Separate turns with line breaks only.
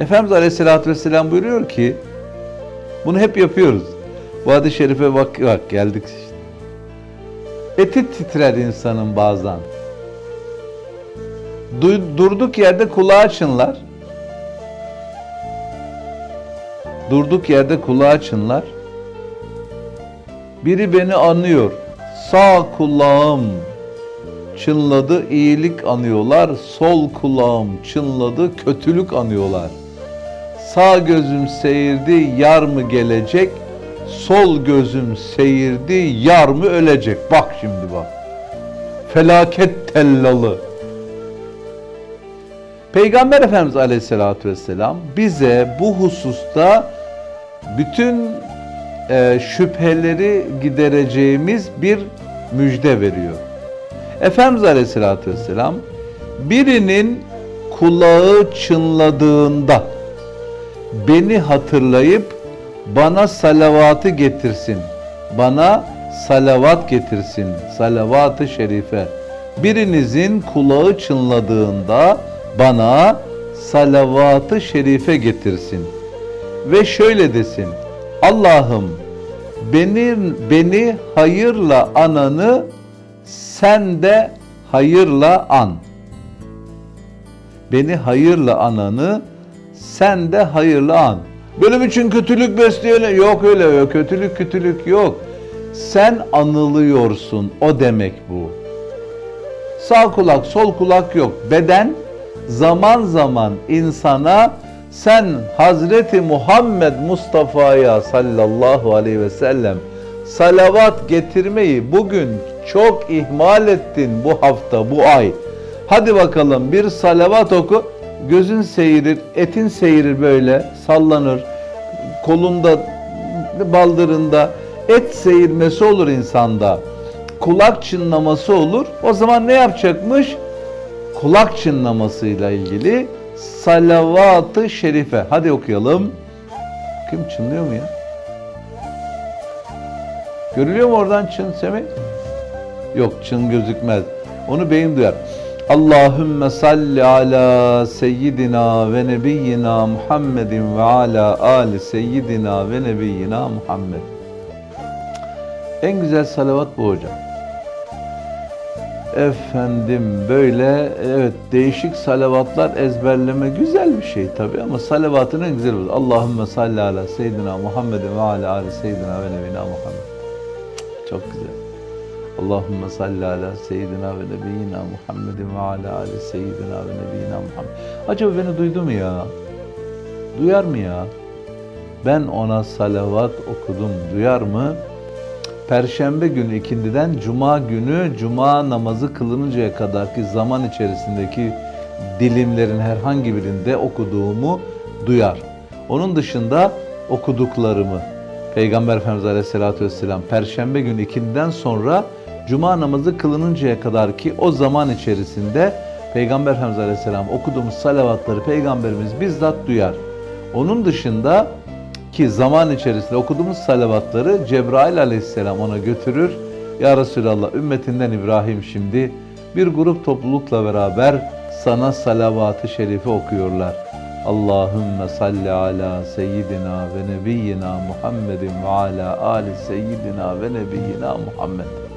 Efendimiz Aleyhisselatü Vesselam buyuruyor ki bunu hep yapıyoruz. Hadis-i şerife bak, bak geldik işte. Eti titrer insanın bazen. Du- durduk yerde kulağı çınlar. Durduk yerde kulağı çınlar. Biri beni anıyor. Sağ kulağım çınladı iyilik anıyorlar. Sol kulağım çınladı kötülük anıyorlar. Sağ gözüm seyirdi yar mı gelecek? Sol gözüm seyirdi yar mı ölecek? Bak şimdi bak. Felaket tellalı. Peygamber Efendimiz Aleyhisselatü Vesselam bize bu hususta bütün e, şüpheleri gidereceğimiz bir müjde veriyor. Efendimiz Aleyhisselatü Vesselam birinin kulağı çınladığında beni hatırlayıp bana salavatı getirsin. Bana salavat getirsin. Salavat-ı şerife. Birinizin kulağı çınladığında bana salavat-ı şerife getirsin. Ve şöyle desin. Allah'ım beni, beni hayırla ananı sen de hayırla an. Beni hayırla ananı sen de hayırla an. Benim için kötülük besleyen yok öyle yok. Kötülük kötülük yok. Sen anılıyorsun. O demek bu. Sağ kulak, sol kulak yok. Beden zaman zaman insana sen Hazreti Muhammed Mustafa'ya sallallahu aleyhi ve sellem salavat getirmeyi bugün çok ihmal ettin bu hafta, bu ay. Hadi bakalım bir salavat oku. Gözün seyirir, etin seyirir böyle, sallanır. Kolunda, baldırında et seyirmesi olur insanda. Kulak çınlaması olur. O zaman ne yapacakmış? Kulak çınlamasıyla ilgili salavat-ı şerife. Hadi okuyalım. Kim çınlıyor mu ya? Görülüyor mu oradan çın Semih? Yok çın gözükmez. Onu beyin duyar. Allahümme salli ala seyyidina ve nebiyyina Muhammedin ve ala ali seyyidina ve nebiyyina Muhammed. En güzel salavat bu hocam. Efendim böyle evet değişik salavatlar ezberleme güzel bir şey tabi ama salavatın en güzeli bu. Allahümme salli ala seyyidina Muhammedin ve ala ali seyyidina ve nebina Muhammed. Çok güzel. Allahümme salli ala seyyidina ve nebiyyina Muhammedin ve ala ali seyyidina ve nebiyyina Muhammed. Acaba beni duydu mu ya? Duyar mı ya? Ben ona salavat okudum. Duyar mı? Perşembe günü ikindiden Cuma günü Cuma namazı kılınıncaya kadarki zaman içerisindeki dilimlerin herhangi birinde okuduğumu duyar. Onun dışında okuduklarımı Peygamber Efendimiz Aleyhisselatü Vesselam Perşembe günü ikindiden sonra Cuma namazı kılınıncaya kadar ki o zaman içerisinde Peygamber Efendimiz Aleyhisselam okuduğumuz salavatları Peygamberimiz bizzat duyar. Onun dışında ki zaman içerisinde okuduğumuz salavatları Cebrail aleyhisselam ona götürür. Ya Resulallah ümmetinden İbrahim şimdi bir grup toplulukla beraber sana salavat-ı şerife okuyorlar. Allahümme salli ala seyyidina ve nebiyyina Muhammedin ve ala ali seyyidina ve nebiyyina Muhammed.